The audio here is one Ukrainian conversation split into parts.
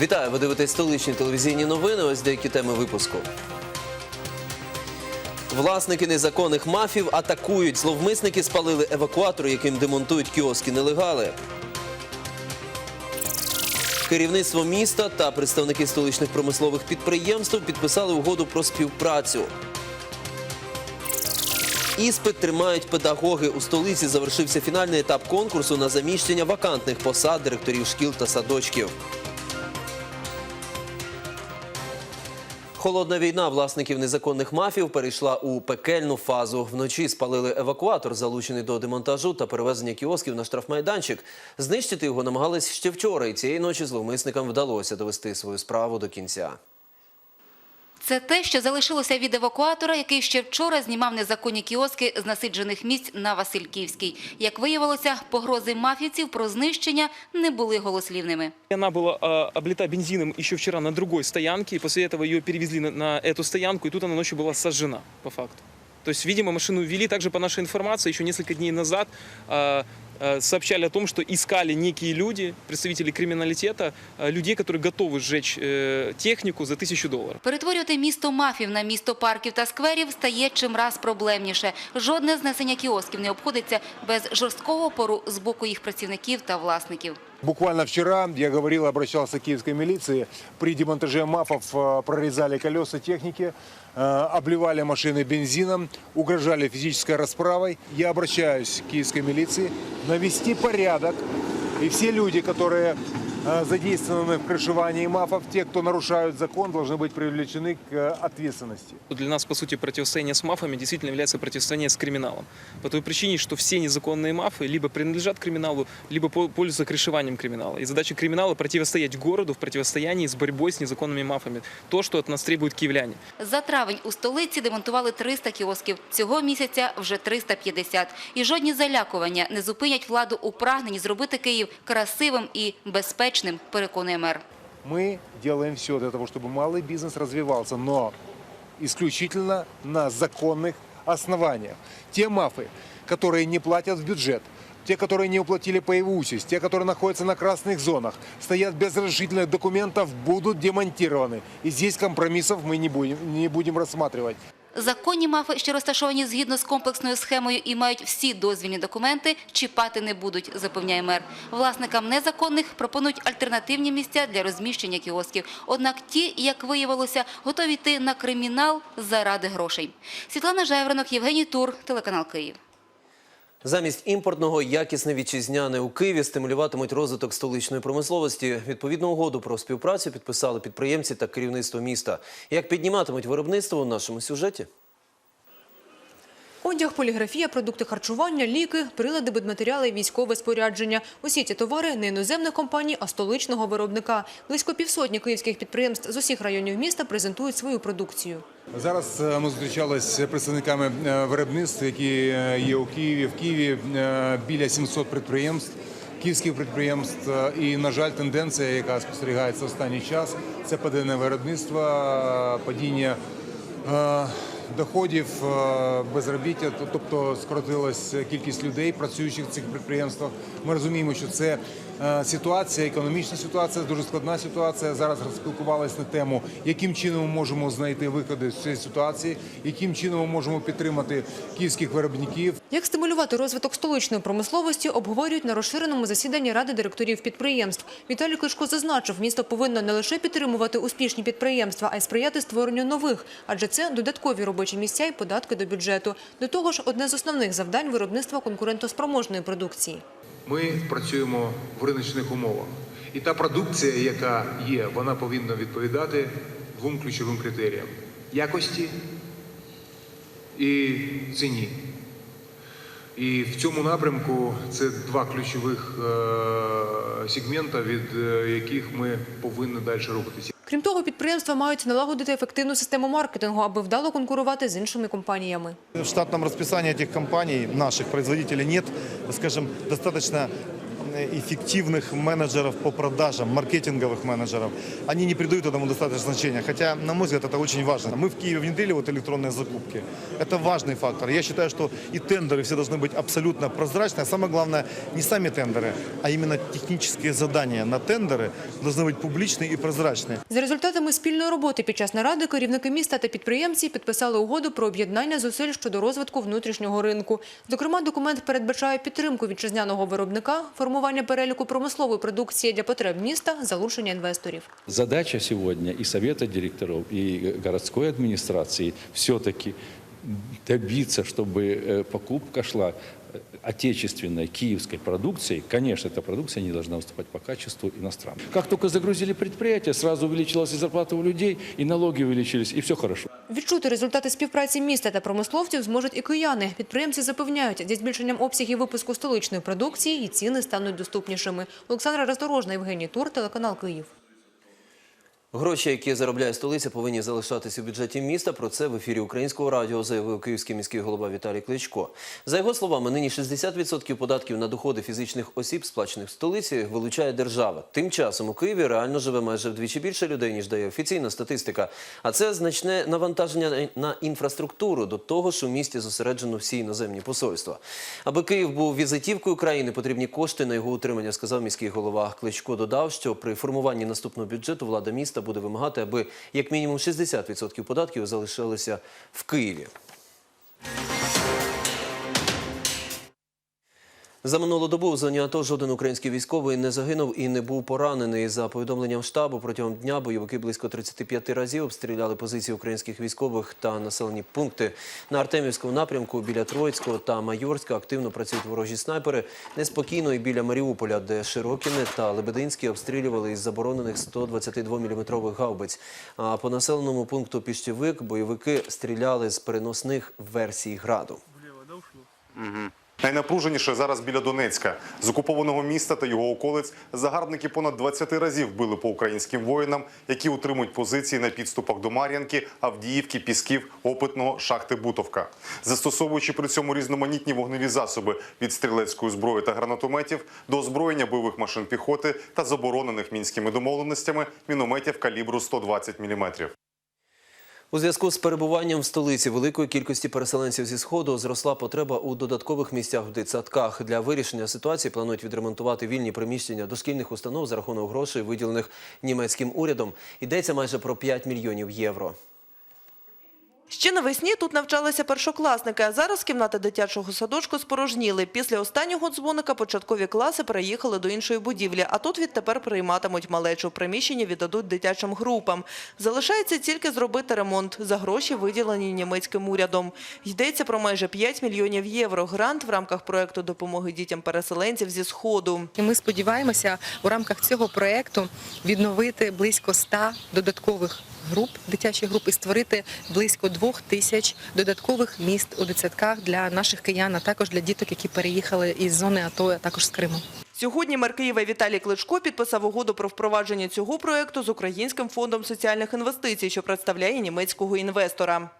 Вітаю, ви дивитесь столичні телевізійні новини. Ось деякі теми випуску. Власники незаконних мафів атакують. Зловмисники спалили евакуатор, яким демонтують кіоски нелегали. Керівництво міста та представники столичних промислових підприємств підписали угоду про співпрацю. Іспит тримають педагоги. У столиці завершився фінальний етап конкурсу на заміщення вакантних посад директорів шкіл та садочків. Холодна війна власників незаконних мафів перейшла у пекельну фазу. Вночі спалили евакуатор, залучений до демонтажу та перевезення кіосків на штрафмайданчик. Знищити його намагались ще вчора, і цієї ночі зловмисникам вдалося довести свою справу до кінця. Це те, що залишилося від евакуатора, який ще вчора знімав незаконні кіоски з насиджених місць на Васильківській. Як виявилося, погрози мафівців про знищення не були голослівними. Она была э, облита бензином еще вчера на другой стоянке, и после этого ее перевезли на, на эту стоянку, и тут она ночью была сожжена, по факту. То есть, видимо, машину ввели. Также, по нашей информации, еще несколько дней назад э, э, сообщали о том, что искали некие люди, представители криминалитета, э, людей, которые готовы сжечь э, технику за тысячу долларов. Перетворювати місто мафів на місто парків та скверів стає чимраз проблемніше. Жодне знесення кіосків не обходиться без жорсткого опору з боку їх працівників та власників. Буквально вчера я говорил, обращался к киевской милиции. При демонтаже мафов э, прорезали колеса техники, э, обливали машины бензином, угрожали физической расправой. Я обращаюсь к киевской милиции навести порядок. И все люди, которые э, задействованы в крышевании мафов, те, кто нарушают закон, должны быть привлечены к э, ответственности. Для нас, по сути, противостояние с мафами действительно является противостояние с криминалом. По той причине, что все незаконные мафы либо принадлежат криминалу, либо по- пользуются крышеванием криминала. И задача криминала противостоять городу в противостоянии с борьбой с незаконными мафами. То, что от нас требуют киевляне. За травень у столиці демонтували 300 кіосків. Цього місяця вже 350. І жодні залякування не зупинять владу у прагненні зробити Київ красивим і безпечним, переконує мер. Мы делаем все для того, чтобы малый бизнес развивался, но исключительно на законных основаниях. Те мафы, которые не платят в бюджет, те, которые не уплатили по ИВУСИС, те, которые находятся на красных зонах, стоят без разрешительных документов, будут демонтированы. И здесь компромиссов мы не будем, не будем рассматривать. Законні мафи, що розташовані згідно з комплексною схемою і мають всі дозвільні документи, чіпати не будуть, запевняє мер. Власникам незаконних пропонують альтернативні місця для розміщення кіосків. Однак ті, як виявилося, готові йти на кримінал заради грошей. Світлана Жайворонок, Євгеній Тур, телеканал Київ. Замість імпортного якісне вітчизняне у Києві стимулюватимуть розвиток столичної промисловості. Відповідну угоду про співпрацю підписали підприємці та керівництво міста. Як підніматимуть виробництво у нашому сюжеті? Одяг, поліграфія, продукти харчування, ліки, прилади, будматеріали, і військове спорядження. Усі ці товари не іноземних компаній, а столичного виробника. Близько півсотні київських підприємств з усіх районів міста презентують свою продукцію. Зараз е, ми зустрічалися з представниками е, виробництв, які е, є у Києві. В Києві біля 700 підприємств, київських підприємств. І, на жаль, тенденція, яка спостерігається останній час, це падіння виробництва, падіння доходів, е, безробіття, тобто скоротилась кількість людей, працюючих в цих підприємствах. Ми розуміємо, що це е, ситуація, економічна ситуація, дуже складна ситуація. Зараз розпілкувалися на тему, яким чином ми можемо знайти виходи з цієї ситуації, яким чином ми можемо підтримати київських виробників. Як стимулювати розвиток столичної промисловості, обговорюють на розширеному засіданні Ради директорів підприємств. Віталій Кличко зазначив, місто повинно не лише підтримувати успішні підприємства, а й сприяти створенню нових, адже це додаткові робочі місця і податки до бюджету. До того ж, одне з основних завдань виробництва конкурентоспроможної продукції. Ми працюємо в риночних умовах. І та продукція, яка є, вона повинна відповідати двом ключовим критеріям: якості і ціні. І в цьому напрямку це два ключових е, сегмента, від е, яких ми повинні далі рухатися. Крім того, підприємства мають налагодити ефективну систему маркетингу, аби вдало конкурувати з іншими компаніями. В штатному розписанні цих компаній наших производителів немає, скажем, достаточно эффективных менеджеров по продажам, маркетинговых менеджеров. Они не придают этому достаточно значения. Хотя, на мой взгляд, это очень важно. Мы в Киеве внедрили вот электронные закупки. Это важный фактор. Я считаю, что и тендеры все должны быть абсолютно прозрачны. А самое главное, не сами тендеры, а именно технические задания на тендеры должны быть публичные и прозрачные. За результатами спільної роботи під час наради керівники міста та підприємці підписали угоду про об'єднання зусиль щодо розвитку внутрішнього ринку. Зокрема, документ передбачає підтримку вітчизняного виробника, формування переліку промислової продукції для потреб міста, залучення інвесторів. Задача сегодня и совета директоров, и городской администрации все-таки добиться, чтобы э, покупка шла э, отечественной киевской продукции, конечно, эта продукция не должна уступать по качеству иностранной. Как только загрузили предприятие, сразу увеличилась и зарплата у людей, и налоги увеличились, и все хорошо. Відчути результати співпраці міста та промисловців зможуть і кияни. Підприємці запевняють, зі збільшенням обсягів випуску столичної продукції і ціни стануть доступнішими. Олександра Роздорожна, Євгеній Тур, телеканал Київ. Гроші, які заробляє столиця, повинні залишатися у бюджеті міста. Про це в ефірі українського радіо заявив київський міський голова Віталій Кличко. За його словами, нині 60% податків на доходи фізичних осіб, сплачених в столиці, вилучає держава. Тим часом у Києві реально живе майже вдвічі більше людей, ніж дає офіційна статистика. А це значне навантаження на- інфраструктуру. До того ж, у місті зосереджено всі іноземні посольства. Аби Київ був візитівкою країни, потрібні кошти на його утримання, сказав міський голова. Кличко додав, що при формуванні наступного бюджету влада міста буде вимагати, аби як мінімум 60% податків залишилися в Києві. За минулу добу в зоні АТО жоден український військовий не загинув і не був поранений. За повідомленням штабу, протягом дня бойовики близько 35 разів обстріляли позиції українських військових та населені пункти. На Артемівському напрямку біля Троїцького та Майорська активно працюють ворожі снайпери. Неспокійно і біля Маріуполя, де Широкіне та Лебединські обстрілювали із заборонених 122-мм гаубиць. А по населеному пункту Піщевик бойовики стріляли з переносних версій граду. Найнапруженіше зараз біля Донецька. З окупованого міста та його околиць загарбники понад 20 разів били по українським воїнам, які утримують позиції на підступах до Мар'янки, Авдіївки, Пісків, Опитного, шахти Бутовка. Застосовуючи при цьому різноманітні вогневі засоби від стрілецької зброї та гранатометів до озброєння бойових машин піхоти та заборонених мінськими домовленостями мінометів калібру 120 мм. У зв'язку з перебуванням в столиці великої кількості переселенців зі сходу зросла потреба у додаткових місцях в дитсадках. Для вирішення ситуації планують відремонтувати вільні приміщення дошкільних установ за рахунок грошей, виділених німецьким урядом. Йдеться майже про 5 мільйонів євро. Ще навесні тут навчалися першокласники, а зараз кімнати дитячого садочку спорожніли. Після останнього дзвоника початкові класи переїхали до іншої будівлі, а тут відтепер прийматимуть малечу. Приміщення віддадуть дитячим групам. Залишається тільки зробити ремонт за гроші, виділені німецьким урядом. Йдеться про майже 5 мільйонів євро. Грант в рамках проекту допомоги дітям переселенців зі Сходу. Ми сподіваємося у рамках цього проекту відновити близько 100 додаткових груп, дитячих груп і створити близько двох тисяч додаткових міст у дитсадках для наших киян, а також для діток, які переїхали із зони АТО, а також з Криму. Сьогодні мер Києва Віталій Кличко підписав угоду про впровадження цього проекту з Українським фондом соціальних інвестицій, що представляє німецького інвестора.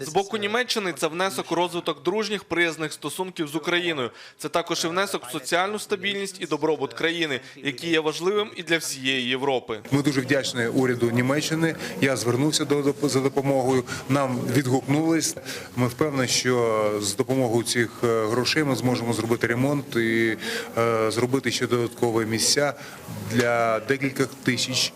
З боку Німеччини це внесок у розвиток дружніх приязних стосунків з Україною. Це також і внесок в соціальну стабільність і добробут країни, який є важливим і для всієї Європи. Ми дуже вдячні уряду Німеччини. Я звернувся до за допомогою. Нам відгукнулись. Ми впевнені, що з допомогою цих е, грошей ми зможемо зробити ремонт і зробити ще додаткові місця для декількох тисяч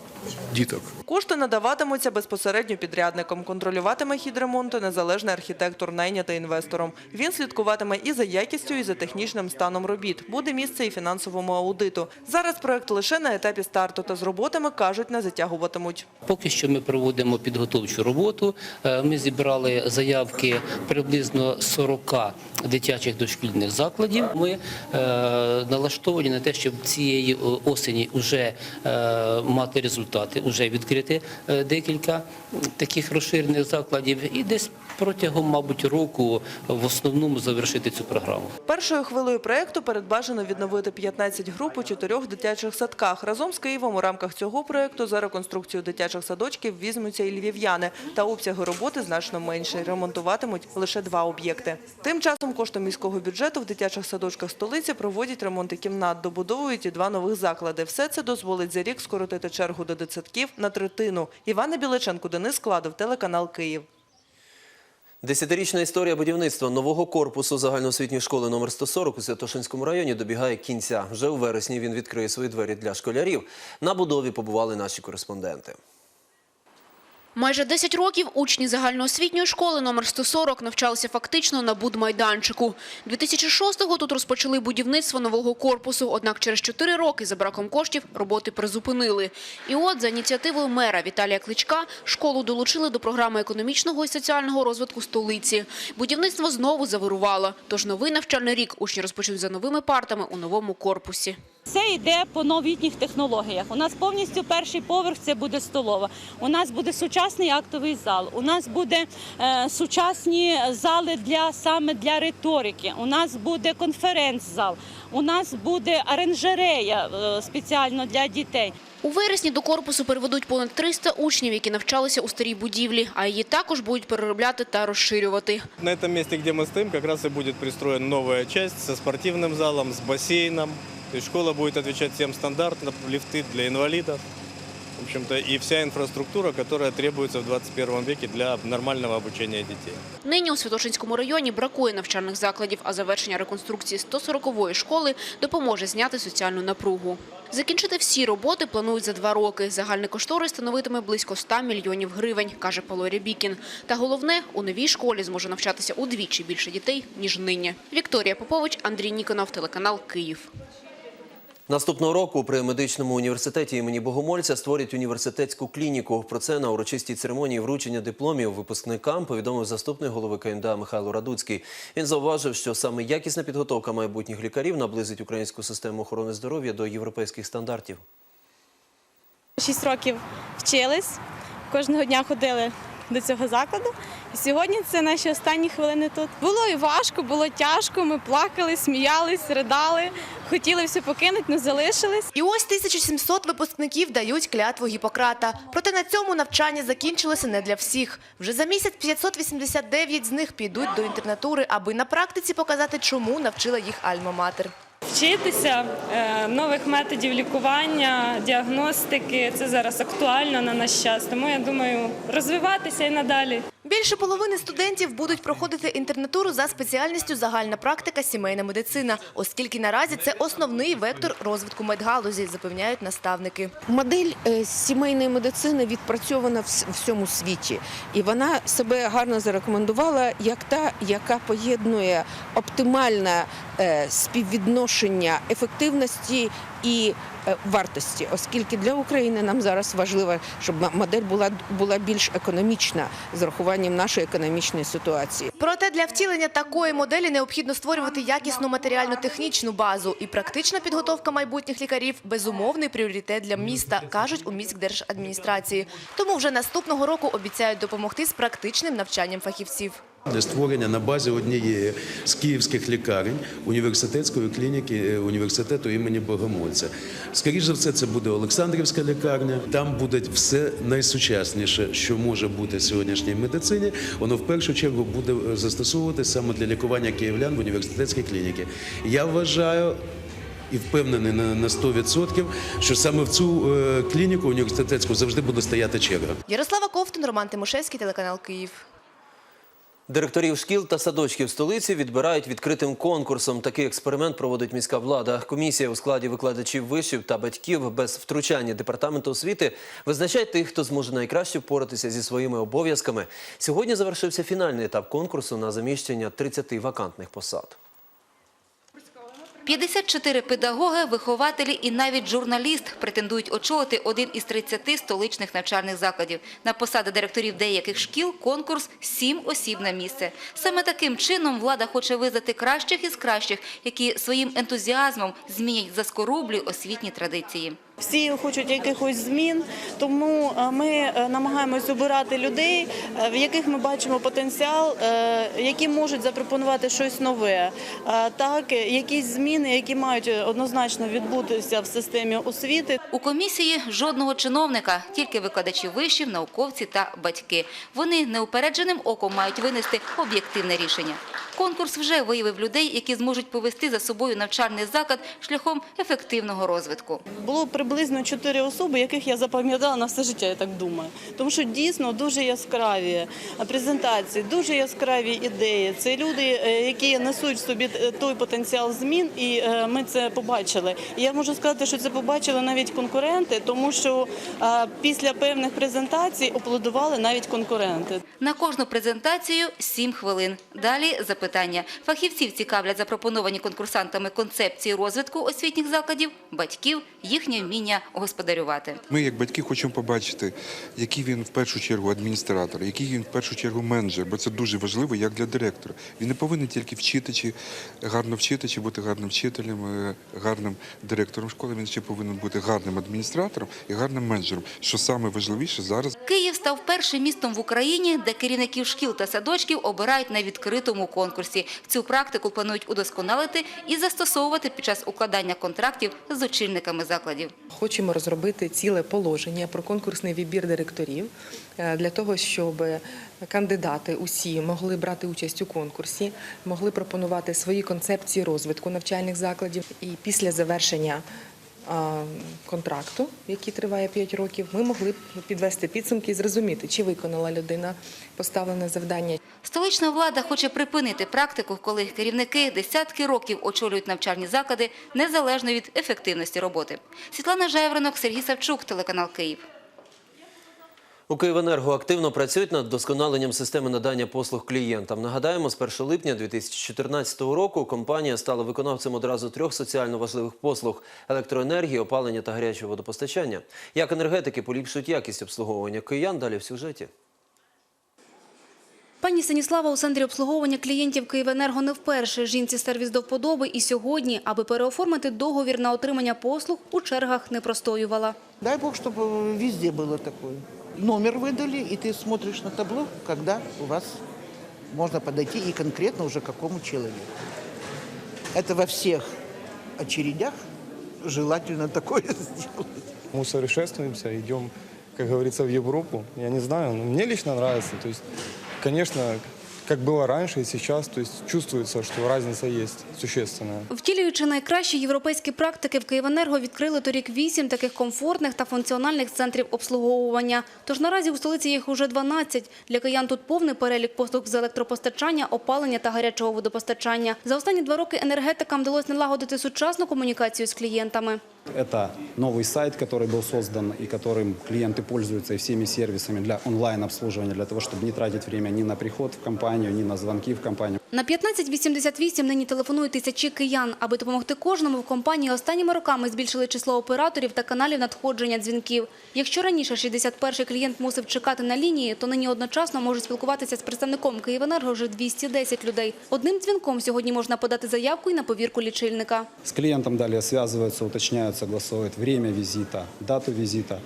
діток. Кошти надаватимуться безпосередньо підрядникам. Контролюватиме хід ремонту незалежний архітектор, найнятий інвестором. Він слідкуватиме і за якістю, і за технічним станом робіт. Буде місце і фінансовому аудиту. Зараз проект лише на етапі старту, та з роботами, кажуть, не затягуватимуть. Поки що ми проводимо підготовчу роботу. Е, Ми зібрали заявки приблизно 40 дитячих дошкільних закладів. Ми е, налаштовані на те, щоб цієї осені вже е, мати результати вже відкрити е, декілька таких розширених закладів, і десь протягом, мабуть, року в основному завершити цю програму. Першою хвилею проєкту передбачено відновити 15 груп у чотирьох дитячих садках. Разом з Києвом у рамках цього проєкту за реконструкцію дитячих садочків візьмуться і львів'яни. Та обсяги роботи значно менші. Ремонтуватимуть лише два об'єкти. Тим часом коштом міського бюджету в дитячих садочках столиці проводять ремонти кімнат, добудовують і два нових заклади. Все це дозволить за рік скоротити чергу до дитсадків на третину. Івана Біличенко, Денис Складов, телеканал Київ. Десятирічна історія будівництва нового корпусу загальноосвітньої школи номер 140 у Святошинському районі добігає кінця. Вже у вересні він відкриє свої двері для школярів. На будові побували наші кореспонденти. Майже 10 років учні загальноосвітньої школи номер 140 навчалися фактично на будмайданчику. 2006-го тут розпочали будівництво нового корпусу, однак через 4 роки за браком коштів роботи призупинили. І от за ініціативою мера Віталія Кличка школу долучили до програми економічного і соціального розвитку столиці. Будівництво знову завирувало, тож новий навчальний рік учні розпочнуть за новими партами у новому корпусі. Це йде по новітніх технологіях. У нас повністю перший поверх це буде столова. У нас буде сучасний актовий зал. У нас буде е, сучасні зали для саме для риторики. У нас буде конференц-зал. У нас буде оранжерея е, спеціально для дітей. У вересні до корпусу переведуть понад 300 учнів, які навчалися у старій будівлі, а її також будуть переробляти та розширювати. На этом месте, где мы стоим, как раз и будет пристроена новая часть со спортивным залом, с бассейном. То есть школа будет отвечать всем стандартам, лифты для инвалидов. В общем-то, и вся инфраструктура, которая требуется в 21 веке для нормального обучения детей. Нині у Святошинському районі бракує навчальних закладів, а завершення реконструкції 140-ї школи допоможе зняти соціальну напругу. Закінчити всі роботи планують за два роки. Загальний кошторис становитиме близько 100 мільйонів гривень, каже Пало Рябікін. Та головне, у новій школі зможе навчатися удвічі більше дітей, ніж нині. Вікторія Попович, Андрій Ніконов, телеканал Київ. Наступного року при медичному університеті імені Богомольця створять університетську клініку. Про це на урочистій церемонії вручення дипломів випускникам повідомив заступник голови КМДА Михайло Радуцький. Він зауважив, що саме якісна підготовка майбутніх лікарів наблизить українську систему охорони здоров'я до європейських стандартів. Шість років вчились, кожного дня ходили до цього закладу. І сьогодні це наші останні хвилини тут. Було і важко, було тяжко. Ми плакали, сміялись, ридали, хотіли все покинути, але залишились. І ось 1700 випускників дають клятву Гіппократа. Проте на цьому навчання закінчилося не для всіх. Вже за місяць 589 з них підуть до інтернатури, аби на практиці показати, чому навчила їх Альма-Матер. Вчитися е, нових методів лікування, діагностики це зараз актуально на наш час. Тому я думаю, розвиватися і надалі. Більше половини студентів будуть проходити інтернатуру за спеціальністю загальна практика сімейна медицина, оскільки наразі це основний вектор розвитку медгалузі, запевняють наставники. Модель е, сімейної медицини відпрацьована в всьому світі, і вона себе гарно зарекомендувала як та, яка поєднує оптимальне е, співвідношення ефективності і вартості, оскільки для України нам зараз важливо, щоб модель була була більш економічна з урахуванням нашої економічної ситуації. Проте для втілення такої моделі необхідно створювати якісну матеріально-технічну базу. І практична підготовка майбутніх лікарів – безумовний пріоритет для міста, кажуть у міськдержадміністрації. Тому вже наступного року обіцяють допомогти з практичним навчанням фахівців. Для створення на базі однієї з київських лікарень університетської клініки е, університету імені Богомольця. Скоріше за все, це буде Олександрівська лікарня. Там буде все найсучасніше, що може бути в сьогоднішній медицині. Воно в першу чергу буде е, застосовуватися саме для лікування київлян в університетській клініці. Я вважаю. І впевнений на на 100%, що саме в цю е, клініку університетську завжди буде стояти черга. Ярослава Ковтун, Роман Тимошевський, телеканал Київ. Директорів шкіл та садочків столиці відбирають відкритим конкурсом. Такий експеримент проводить міська влада. Комісія у складі викладачів вишів та батьків без втручання департаменту освіти визначає тих, хто зможе найкраще впоратися зі своїми обов'язками. Сьогодні завершився фінальний етап конкурсу на заміщення 30 вакантних посад. 54 педагоги, вихователі і навіть журналіст претендують очолити один із 30 столичних навчальних закладів. На посади директорів деяких шкіл конкурс «Сім осіб на місце». Саме таким чином влада хоче визнати кращих із кращих, які своїм ентузіазмом змінять заскорублі освітні традиції. Всі хочуть якихось змін, тому е, ми е, намагаємось обирати людей, е, в яких ми бачимо потенціал, які можуть запропонувати щось нове. Так, якісь зміни, які мають однозначно відбутися в системі освіти. У комісії жодного чиновника, тільки викладачі вишів, науковці та батьки. Вони неупередженим оком мають винести об'єктивне рішення. Конкурс вже виявив людей, які зможуть повести за собою навчальний заклад шляхом ефективного розвитку. Було приблизно чотири особи, яких я запам'ятала на все життя, я так думаю. Тому що дійсно дуже яскраві презентації, дуже яскраві ідеї. Це люди, е, які несуть в собі е, той потенціал змін, і е, ми це побачили. І я можу сказати, що це побачили навіть конкуренти, тому що після певних презентацій аплодували навіть конкуренти. На кожну презентацію – 7 хвилин. Далі – запитання. Фахівців цікавлять запропоновані конкурсантами концепції розвитку освітніх закладів, батьків, їхнє вміння господарювати. Ми, як батьки, хочемо побачити, який він в першу чергу адміністратор, який він в першу чергу менеджер, бо це дуже важливо як для директора. Він не повинен тільки вчити, чи гарно вчити, чи бути гарним вчителем, е, гарним директором школи. Він ще повинен бути гарним адміністратором і гарним менеджером, що саме важливіше зараз. Київ став першим містом в Україні, де керівників шкіл та садочків обирають на відкритому конкурсі. Цю практику планують удосконалити і застосовувати під час укладання контрактів з очільниками закладів. Хочемо розробити ціле положення про конкурсний відбір директорів е, для того, щоб кандидати усі могли брати участь у конкурсі, могли пропонувати свої концепції розвитку навчальних закладів. І після завершення контракту, який триває 5 років, ми могли підвести підсумки і зрозуміти, чи виконала людина поставлене завдання, Столична влада хоче припинити практику, коли керівники десятки років очолюють навчальні заклади незалежно від ефективності роботи. Світлана Жайворонок, Сергій Савчук, телеканал Київ. У Київенерго активно працюють над вдосконаленням системи надання послуг клієнтам. Нагадаємо, з 1 липня 2014 року компанія стала виконавцем одразу трьох соціально важливих послуг – електроенергії, опалення та гарячого водопостачання. Як енергетики поліпшують якість обслуговування киян, далі в сюжеті. Пані Станіслава у центрі обслуговування клієнтів «Київенерго» не вперше. Жінці сервіс до вподоби і сьогодні, аби переоформити договір на отримання послуг, у чергах не простоювала. Дай бог, чтобы везде было такое. Номер выдали, и ты смотришь на табло, когда у вас можно подойти и конкретно уже к какому человеку. Это во всех очередях желательно такое сделать. Мы усовершенствуемся, идем, как говорится, в Европу. Я не знаю, но мне лично нравится. То есть, конечно, как было раньше и сейчас, то есть чувствуется, что разница есть существенная. Втілюючи найкращі європейські практики, в «Київенерго» відкрили торік вісім таких комфортних та функціональних центрів обслуговування. Тож наразі у столиці їх уже 12. Для киян тут повний перелік послуг з електропостачання, опалення та гарячого водопостачання. За останні два роки енергетикам вдалося налагодити сучасну комунікацію з клієнтами. Это новый сайт, который был создан и которым клиенты пользуются и всеми сервисами для онлайн-обслуживания, для того, чтобы не тратить время ни на приход в компанию, ни на звонки в компанию. На 1588 нині телефонують тисячі киян. Аби допомогти кожному, в компанії останніми роками збільшили число операторів та каналів надходження дзвінків. Якщо раніше 61-й клієнт мусив чекати на лінії, то нині одночасно можуть спілкуватися з представником «Київенерго» вже 210 людей. Одним дзвінком сьогодні можна подати заявку і на повірку лічильника. С клиентом далее связываются, уточняют, согласовывают время визита, дату визита.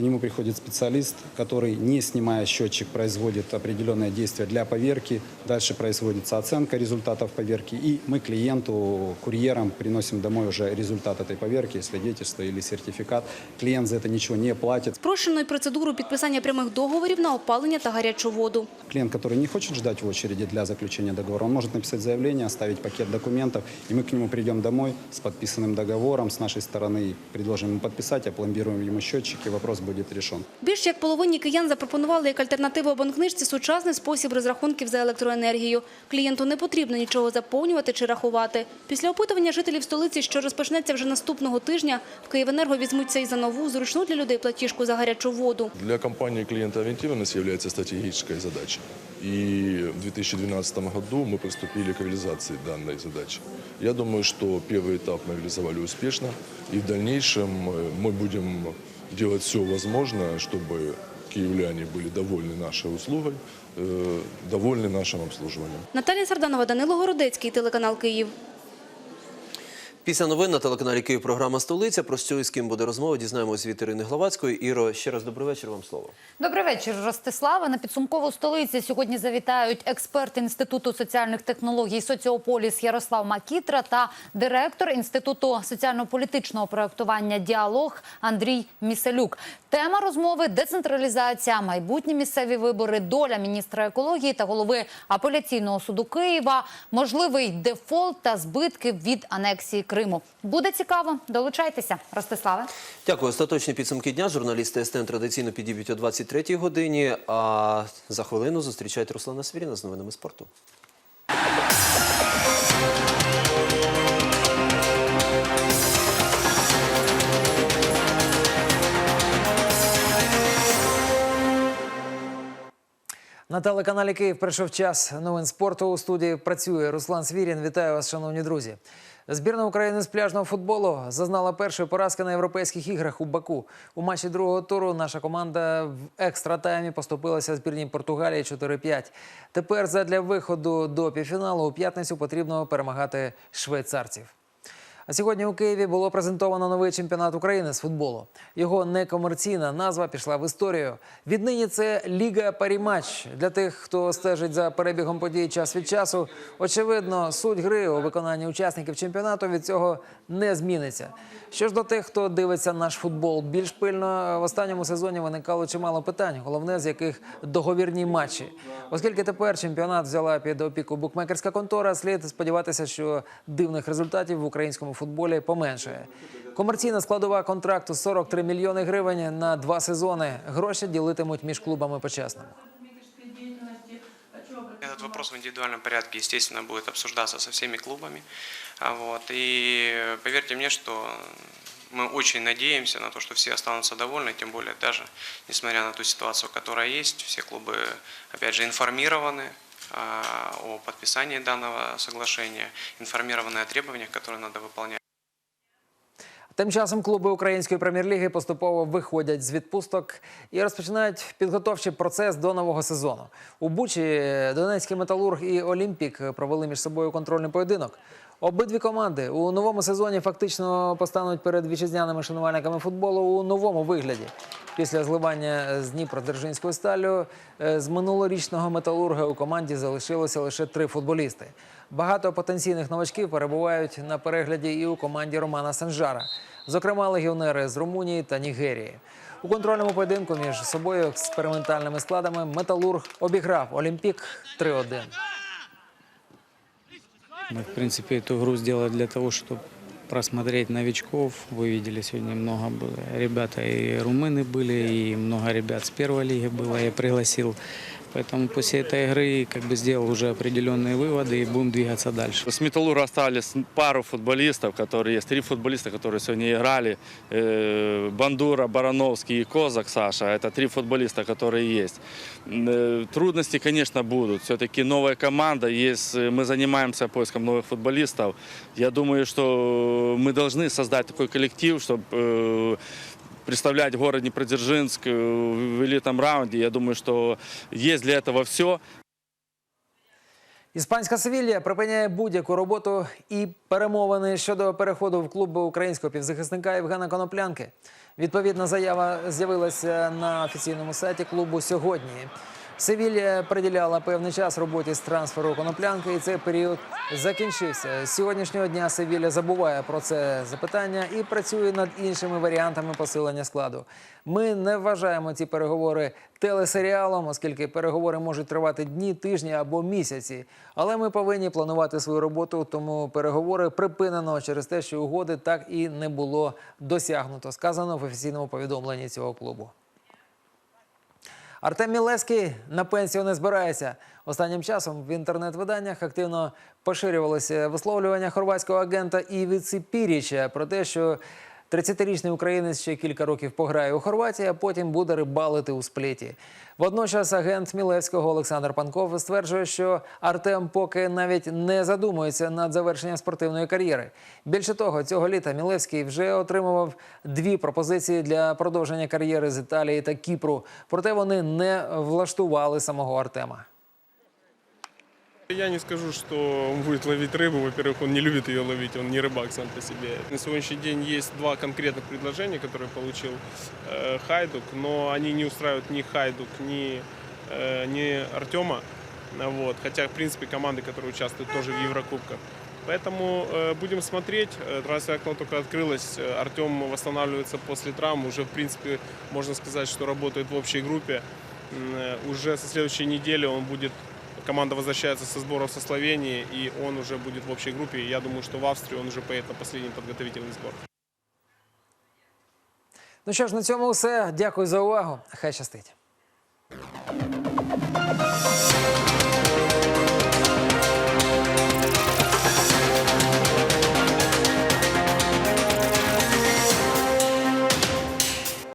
К нему приходит специалист, который, не снимая счетчик, производит определенные действия для поверки. Дальше производится оценка результатов поверки. И мы клиенту, курьерам приносим домой уже результат этой поверки, свидетельство или сертификат. Клиент за это ничего не платит. Спрощеною процедуру підписання прямих договорів на опалення та гарячу воду. Клиент, который не хочет ждать в очереди для заключения договора, он может написать заявление, оставить пакет документов, и мы к нему придем домой с подписанным договором с нашей стороны, предложим ему подписать, опломбируем ему счетчик, и вопрос будет решен. Більш як половині киян запропонували як альтернативу абонкнижці сучасний спосіб розрахунків за електроенергію. Клієнту не потрібно нічого заповнювати чи рахувати. Після опитування жителів столиці, що розпочнеться вже наступного тижня, в «Київенерго» візьмуться і за нову, зручну для людей платіжку за гарячу воду. Для компании клиентоориентированность является стратегической задачей. И в 2012 году мы приступили к реализации данной задачи. Я думаю, что первый этап мы реализовали успешно, и в дальнейшем э, мы будем делать все возможное, чтобы киевляне были довольны нашей услугой, э, довольны нашим обслуживанием. Наталія Сарданова, Данило Городецький, телеканал «Київ». Після новин на телеканалі Київ програма «Столиця». Про що з ким буде розмова, дізнаємось від Ірини Гловацької. Іро, ще раз добрий вечір, вам слово. Добрий вечір, Ростислава. На підсумкову столиці сьогодні завітають експерт Інституту соціальних технологій «Соціополіс» Ярослав Макітра та директор Інституту соціально-політичного проєктування «Діалог» Андрій Міселюк. Тема розмови – децентралізація, майбутні місцеві вибори, доля міністра екології та голови апеляційного суду Києва, можливий дефолт та збитки від анексії Криму. Буде цікаво. Долучайтеся. Ростиславе. Дякую. Остаточні підсумки дня. Журналісти СТН традиційно підіб'ють о 23-й годині. А за хвилину зустрічайте Руслана Свіріна з новинами спорту. На телеканалі Київ прийшов час новин спорту. У студії працює Руслан Свірін. Вітаю вас, шановні друзі. Збірна України з пляжного футболу зазнала першої поразки на європейських іграх у Баку. У матчі другого туру наша команда в екстра таймі поступилася збірній Португалії 4-5. Тепер задля виходу до півфіналу у п'ятницю потрібно перемагати швейцарців. А сьогодні у Києві було презентовано новий чемпіонат України з футболу. Його некомерційна назва пішла в історію. Віднині це Ліга Паріматч. Для тих, хто стежить за перебігом подій час від часу. Очевидно, суть гри у виконанні учасників чемпіонату від цього не зміниться. Що ж до тих, хто дивиться наш футбол більш пильно, в останньому сезоні виникало чимало питань, головне з яких договірні матчі. Оскільки тепер чемпіонат взяла під опіку букмекерська контора, слід сподіватися, що дивних результатів в українському футболі поменшає. Комерційна складова контракту 43 мільйони гривень на два сезони. Гроші ділитимуть між клубами по-чесному. Этот вопрос в индивидуальном порядке, естественно, будет обсуждаться со всеми клубами. А Вот. И поверьте мне, что мы очень надеемся на то, что все останутся довольны, тем более даже несмотря на ту ситуацию, которая есть, все клубы, опять же, информированы а, о подписании данного соглашения, информированы о требованиях, которые надо выполнять. Тим часом клуби української прем'єр-ліги поступово виходять з відпусток і розпочинають підготовчий процес до нового сезону. У Бучі Донецький металург і Олімпік провели між собою контрольний поєдинок. Обидві команди у новому сезоні фактично постануть перед вітчизняними шанувальниками футболу у новому вигляді. Після зливання з Дніпродзержинською сталю е, з минулорічного металурга у команді залишилося лише три футболісти. Багато потенційних новачків перебувають на перегляді і у команді Романа Санжара, зокрема легіонери з Румунії та Нігерії. У контрольному поєдинку між собою експериментальними складами металург обіграв Олімпік 3-1. Мы, в принципе, эту игру сделали для того, чтобы просмотреть новичков. Вы видели, сегодня много было. Ребята и румыны были, и много ребят с первой лиги было. Я пригласил. Поэтому после этой игры как бы сделал уже определенные выводы и будем двигаться дальше. С Металлурга остались пару футболистов, которые есть. Три футболиста, которые сегодня играли. Э, Бандура, Барановский и Козак Саша. Это три футболиста, которые есть. Э, Трудности, конечно, будут. Все-таки новая команда. Есть, э, мы занимаемся поиском новых футболистов. Я думаю, что мы должны создать такой коллектив, чтобы представлять город Днепродзержинск э, в элитном раунде. Я думаю, что есть для этого все. Іспанська Севілія припиняє будь-яку роботу і перемовини щодо переходу в клуб українського півзахисника Євгена Коноплянки. Відповідна заява з'явилася на офіційному сайті клубу сьогодні. Севілія приділяла певний час роботі з трансферу коноплянки, і цей період закінчився. З сьогоднішнього дня Севілля забуває про це запитання і працює над іншими варіантами посилення складу. Ми не вважаємо ці переговори телесеріалом, оскільки переговори можуть тривати дні, тижні або місяці. Але ми повинні планувати свою роботу, тому переговори припинено через те, що угоди так і не було досягнуто. Сказано в офіційному повідомленні цього клубу. Артем Мілевський на пенсію не збирається. Останнім часом в інтернет-виданнях активно поширювалося висловлювання хорватського агента Івіці Піріча про те, що 30-річний українець ще кілька років пограє у Хорватії, а потім буде рибалити у спліті. Водночас агент Мілевського Олександр Панков стверджує, що Артем поки навіть не задумується над завершенням спортивної кар'єри. Більше того, цього літа Мілевський вже отримував дві пропозиції для продовження кар'єри з Італії та Кіпру. Проте вони не влаштували самого Артема. Я не скажу, что он будет ловить рыбу. Во-первых, он не любит ее ловить, он не рыбак сам по себе. На сегодняшний день есть два конкретных предложения, которые получил э, Хайдук, но они не устраивают ни Хайдук, ни, э, ни Артема. Вот. Хотя, в принципе, команды, которые участвуют тоже в Еврокубках. Поэтому э, будем смотреть. Э, Трансферное окно только открылось. Артем восстанавливается после травм. Уже, в принципе, можно сказать, что работает в общей группе. Э, Уже со следующей недели он будет команда возвращается со сборов со Словении, и он уже будет в общей группе. Я думаю, что в Австрию он уже поедет на последний подготовительный сбор. Ну що ж, на цьому все. Дякую за увагу. Хай щастить.